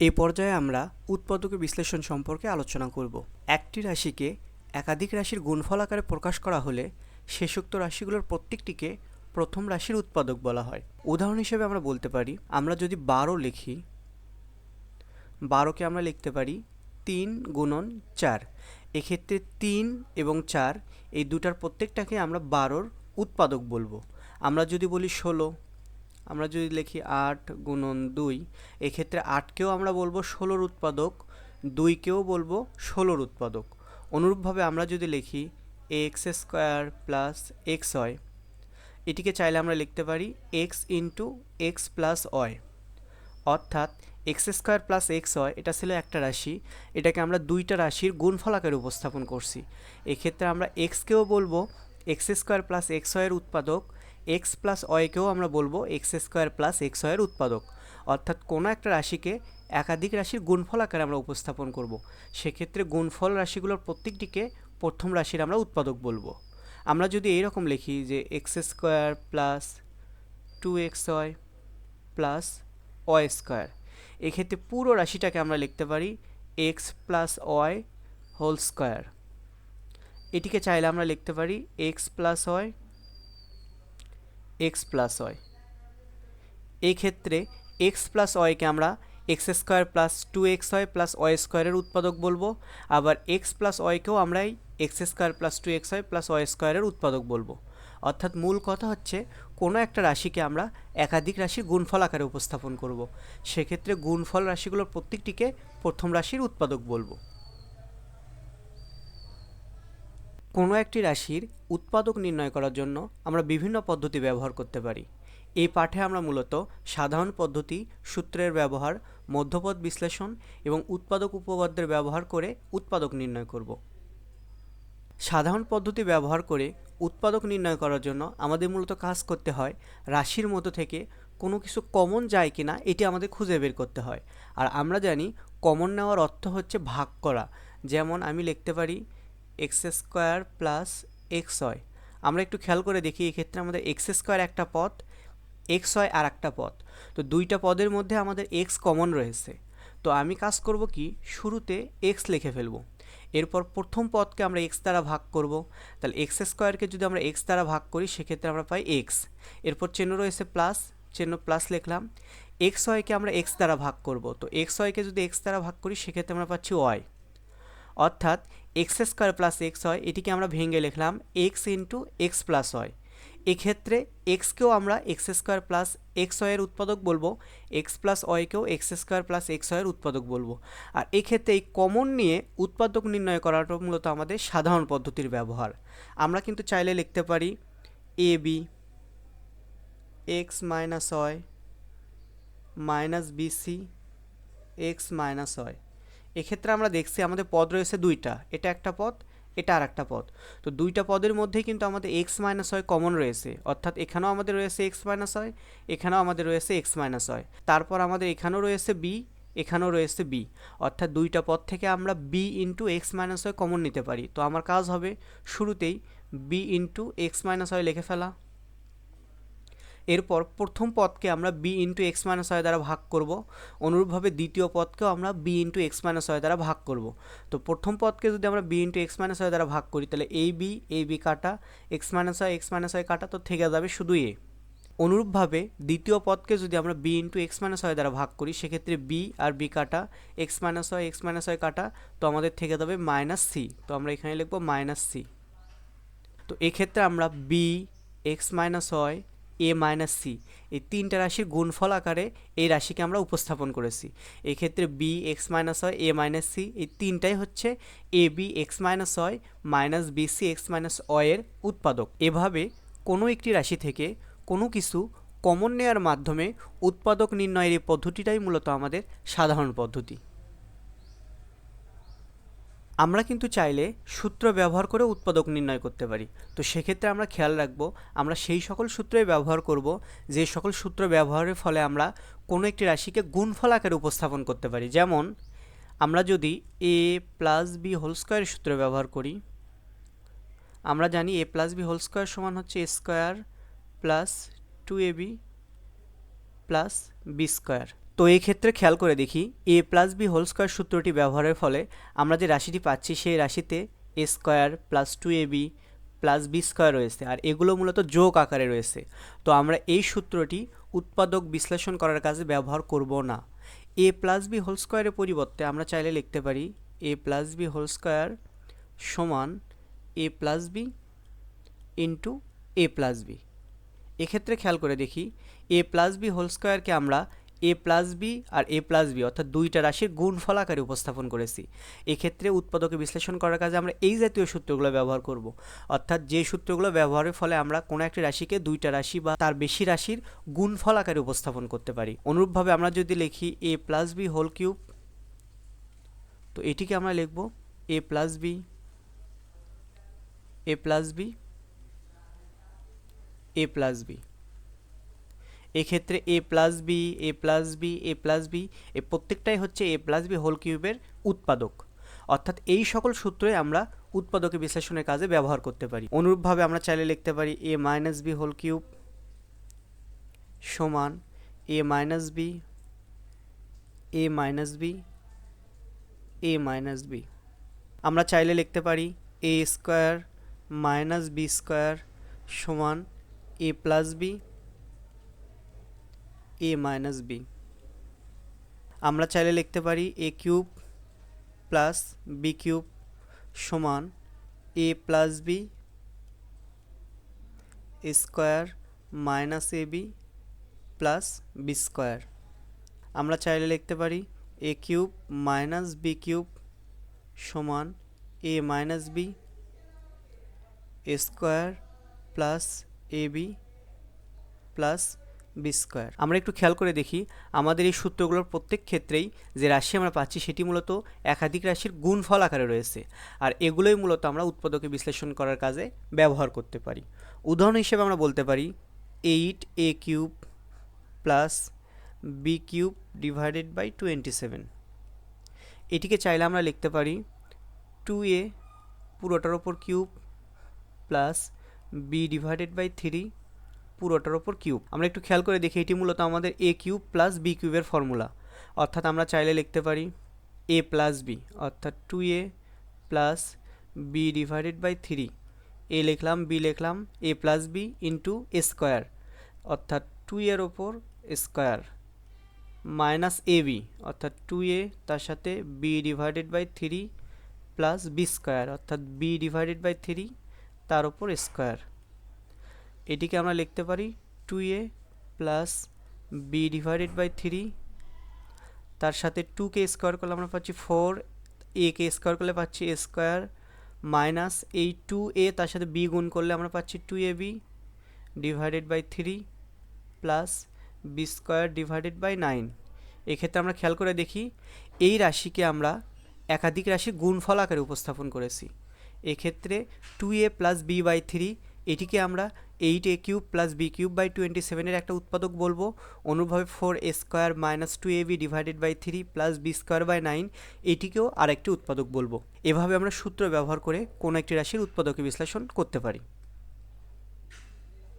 এই পর্যায়ে আমরা উৎপাদকের বিশ্লেষণ সম্পর্কে আলোচনা করব। একটি রাশিকে একাধিক রাশির গুণফল আকারে প্রকাশ করা হলে শেষোক্ত রাশিগুলোর প্রত্যেকটিকে প্রথম রাশির উৎপাদক বলা হয়। উদাহরণ হিসেবে আমরা বলতে পারি, আমরা যদি বারো লিখি, বারোকে আমরা লিখতে পারি তিন গুণন চার। এক্ষেত্রে তিন এবং চার এই দুটার প্রত্যেকটাকে আমরা বারোর উৎপাদক বলব। আমরা যদি বলি ষোলো আমরা যদি লিখি আট গুণন দুই, এক্ষেত্রে আটকেও আমরা বলব ষোলোর উৎপাদক, দুইকেও বলব ষোলোর উৎপাদক। অনুরূপভাবে আমরা যদি লিখি এক্স স্কোয়ার প্লাস এক্স হয় এটিকে চাইলে আমরা লিখতে পারি X into X plus Y অর্থাৎ এক্স স্কোয়ার প্লাস এক্স হয় এটা ছিল একটা রাশি, এটাকে আমরা দুইটা রাশির গুণফল আকারে উপস্থাপন করছি। এক্ষেত্রে আমরা এক্সকেও বলব, এক্স স্কোয়ার প্লাস এক্স ওয়ের উৎপাদক এক্স প্লাস ওয়াইকেও আমরা বলব এক্স স্কোয়ার প্লাস এক্স ওয়ের উৎপাদক। অর্থাৎ কোনো একটা রাশিকে একাধিক রাশির গুণফল আকারে আমরা উপস্থাপন করব। সেক্ষেত্রে গুণফল রাশিগুলোর প্রত্যেকটিকে প্রথম রাশির আমরা উৎপাদক বলব। আমরা যদি এইরকম লিখি যে X square plus two X Y plus Y square এক্ষেত্রে পুরো রাশিটাকে আমরা লিখতে পারি X plus Y whole square এটিকে চাইলে আমরা লিখতে পারি X plus Y X plus Y এই ক্ষেত্রে এক্স প্লাস ওয়াইকে আমরা X square plus two X Y plus Y স্কোয়ারের উৎপাদক বলব। আবার এক্স প্লাস ওয়াইকেও আমরা এই X square plus two X Y plus Y স্কোয়ারের উৎপাদক বলব। অর্থাৎ মূল কথা হচ্ছে, কোনো একটা রাশিকে আমরা একাধিক রাশির গুণফল আকারে উপস্থাপন করব। সেক্ষেত্রে গুণফল রাশিগুলোর প্রত্যেকটিকে প্রথম রাশির উৎপাদক বলব। কোনো একটি রাশির উৎপাদক নির্ণয় করার জন্য আমরা বিভিন্ন পদ্ধতি ব্যবহার করতে পারি। এই পাঠে আমরা মূলত সাধারণ পদ্ধতি, সূত্রের ব্যবহার, মধ্যপদ বিশ্লেষণ এবং উৎপাদক উপপাদ্যের ব্যবহার করে উৎপাদক নির্ণয় করব। সাধারণ পদ্ধতি ব্যবহার করে উৎপাদক নির্ণয় করার জন্য আমাদের মূলত কাজ করতে হয় রাশির মতো থেকে কোনো কিছু কমন যায় কি না এটি আমাদের খুঁজে বের করতে হয়। আর আমরা জানি কমন নেওয়ার অর্থ হচ্ছে ভাগ করা। যেমন আমি লিখতে পারি এক্স স্কোয়ার প্লাস এক্স হয় আমরা একটু খেয়াল করে দেখি, এক্ষেত্রে আমাদের এক্স স্কোয়ার একটা পদ, এক্স হয় আর একটা পদ। তো দুইটা পদের মধ্যে আমাদের এক্স কমন রয়েছে। তো আমি কাজ করব কি, শুরুতে এক্স লিখে ফেলব। এরপর প্রথম পদকে আমরা এক্স দ্বারা ভাগ করব। তাহলে এক্স স্কোয়ারকে যদি আমরা এক্স দ্বারা ভাগ করি, সেক্ষেত্রে আমরা পাই এক্স। এরপর চিহ্ন রয়েছে প্লাস, চিহ্ন প্লাস লিখলাম। এক্স ওয়াইকে আমরা এক্স দ্বারা ভাগ করব। তো এক্স ওয়াইকে যদি এক্স দ্বারা ভাগ করি, সেক্ষেত্রে আমরা পাচ্ছি ওয়াই। অর্থাৎ এক্স স্কোয়ার প্লাস এক্স হয়, এটিকে আমরা ভেঙে লিখলাম এক্স ইন্টু এক্স প্লাস হয়। এক্ষেত্রে এক্সকেও আমরা এক্স স্কোয়ার প্লাস এক্স ওয়ের উৎপাদক বলব, এক্স প্লাস ওয়াইকেও এক্স স্কোয়ার প্লাস এক্স ওয়ের উৎপাদক বলব। আর এক্ষেত্রে এই কমন নিয়ে উৎপাদক নির্ণয় করাটা মূলত আমাদের সাধারণ পদ্ধতির ব্যবহার। আমরা কিন্তু চাইলে লিখতে পারি A B X minus Y minus B C X minus Y. এক্ষেত্রে আমরা দেখছি আমাদের পদ রয়েছে দুইটা। এটা একটা পদ, এটা আর একটা পদ। তো দুইটা পদের মধ্যেই কিন্তু আমাদের এক্স মাইনাস হয় কমন রয়েছে। অর্থাৎ এখানেও আমাদের রয়েছে এক্স মাইনাস হয় এখানেও আমাদের রয়েছে এক্স মাইনাস হয় তারপর আমাদের এখানেও রয়েছে বি এখানেও রয়েছে বি অর্থাৎ দুইটা পদ থেকে আমরা B into X minus Y common নিতে পারি। তো আমার কাজ হবে শুরুতেই বি ইন্টু এক্স মাইনাস হয় লিখে ফেলা। এরপর প্রথম পদকে আমরা B into X minus Y দ্বারা ভাগ করব। অনুরূপভাবে দ্বিতীয় পদকেও আমরা B into X minus Y দ্বারা ভাগ করব। তো প্রথম পদকে যদি আমরা B into X minus Y দ্বারা ভাগ করি, তাহলে এই বি এই বি কাটা X minus Y X minus Y কাটা, তো থেকে যাবে শুধু এ অনুরূপভাবে দ্বিতীয় পদকে যদি আমরা B into X minus Y দ্বারা ভাগ করি, সেক্ষেত্রে বি আর বি কাটা X minus Y X minus Y কাটা, তো আমাদের থেকে যাবে মাইনাস সি তো আমরা এখানে লিখব মাইনাস সি তো এক্ষেত্রে আমরা B X minus Y A minus C এই তিনটা রাশির গুণফল আকারে এই রাশিকে আমরা উপস্থাপন করেছি। এই ক্ষেত্রে বি এক্স মাইনাস হয় এ মাইনাস সি এই তিনটাই হচ্ছে A B X minus Y minus B C X minus এর উৎপাদক। এভাবে কোনো একটি রাশি থেকে কোনো কিছু কমন নেওয়ার মাধ্যমে উৎপাদক নির্ণয়ের এই পদ্ধতিটাই মূলত আমাদের সাধারণ পদ্ধতি। আমরা কিন্তু চাইলে সূত্র ব্যবহার করে উৎপাদক নির্ণয় করতে পারি। তো সেক্ষেত্রে আমরা খেয়াল রাখব, আমরা সেই সকল সূত্রই ব্যবহার করব, যে সকল সূত্র ব্যবহারের ফলে আমরা কোনো একটি রাশিকে গুণফল আকারে উপস্থাপন করতে পারি। যেমন, আমরা যদি এ প্লাস বি হোল স্কোয়ারের সূত্র ব্যবহার করি, আমরা জানি A plus B whole square সমান হচ্ছে A square plus two A B plus B square তো এই ক্ষেত্রে খেয়াল করে দেখি A plus B whole square সূত্রটি ব্যবহারের ফলে আমরা যে রাশিটি পাচ্ছি সেই রাশিতে A square plus two A B plus B square রয়েছে, আর এগুলো মূলত যোগ আকারে রয়েছে। তো আমরা এই সূত্রটি উৎপাদক বিশ্লেষণ করার কাজে ব্যবহার করব না। এ প্লাস বি হোল স্কোয়ারের পরিবর্তে আমরা চাইলে লিখতে পারি A plus B whole square সমান A plus B into A plus B. এক্ষেত্রে খেয়াল করে দেখি এ প্লাস বি হোল স্কোয়ারকে আমরা এ প্লাস বি আর এ প্লাস বি অর্থাৎ দুইটা রাশির গুণফল আকারে উপস্থাপন করেছি। এক্ষেত্রে উৎপাদকে বিশ্লেষণ করার কাজে আমরা এই জাতীয় সূত্রগুলো ব্যবহার করব। অর্থাৎ যে সূত্রগুলো ব্যবহারের ফলে আমরা কোনো একটি রাশিকে দুইটা রাশি বা তার বেশি রাশির গুণফল আকারে উপস্থাপন করতে পারি। অনুরূপভাবে আমরা যদি লিখি A plus B whole cube তো এটিকে আমরা লিখব A plus B A plus B A plus B এক্ষেত্রে A plus B A plus B A plus B A প্রত্যেকটাই হচ্ছে এ প্লাস বি হোল কিউবের উৎপাদক। অর্থাৎ এই সকল সূত্রে আমরা উৎপাদকে বিশ্লেষণের কাজে ব্যবহার করতে পারি। অনুরূপভাবে আমরা চাইলে লিখতে পারি A minus B whole cube সমান A minus B A minus B A minus B আমরা চাইলে লিখতে পারি A square minus B square সমান A plus B A minus B আমরা চাইলে লিখতে পারি A cube plus B cube সমান A plus B square minus A B plus B square আমরা চাইলে লিখতে পারি A cube minus B cube সমান A minus B square plus A B plus B square আমরা একটু খেয়াল করে দেখি, আমাদের এই সূত্রগুলোর প্রত্যেক ক্ষেত্রেই যে রাশি আমরা পাচ্ছি সেটি মূলত একাধিক রাশির গুণফল আকারে রয়েছে। আর এগুলোই মূলত আমরা উৎপাদকে বিশ্লেষণ করার কাজে ব্যবহার করতে পারি। উদাহরণ হিসেবে আমরা বলতে পারি eight A cube plus B cube divided by twenty seven এটিকে চাইলে আমরা লিখতে পারি টু এ পুরোটার ওপর cube plus B divided by three পুরোটার ওপর কিউব। আমরা একটু খেয়াল করে দেখি, এটি মূলত আমাদের এ কিউব প্লাস বি কিউবের ফর্মুলা। অর্থাৎ আমরা চাইলে লিখতে পারি এ প্লাস বি অর্থাৎ two A plus B divided by three A লিখলাম বি লিখলাম A plus B into square অর্থাৎ টু এর ওপর স্কোয়ার মাইনাস এ বি অর্থাৎ টু এ তার সাথে B divided by three plus B square অর্থাৎ বি ডিভাইডেড বাই থ্রি তার ওপর স্কোয়ার এটিকে আমরা লিখতে পারি two A plus B divided by three তার সাথে টু কে স্কোয়ার করলে আমরা পাচ্ছি ফোর এ কে স্কোয়ার করলে পাচ্ছি এ স্কোয়ার মাইনাস এই টু এ তার সাথে বি গুণ করলে আমরা পাচ্ছি two A B divided by three plus B square divided by nine এক্ষেত্রে আমরা খেয়াল করে দেখি, এই রাশিকে আমরা একাধিক রাশির গুণফল আকারে উপস্থাপন করেছি। এক্ষেত্রে two A plus B by three এটিকে আমরা eight A cube plus B cube by twenty সেভেনের একটা উৎপাদক বলব। অনুরূপভাবে four A square minus two A B divided by three plus B square by nine, এটিকেও আরেকটি উৎপাদক বলব। এভাবে আমরা সূত্র ব্যবহার করে কোনো একটি রাশির উৎপাদকে বিশ্লেষণ করতে পারি।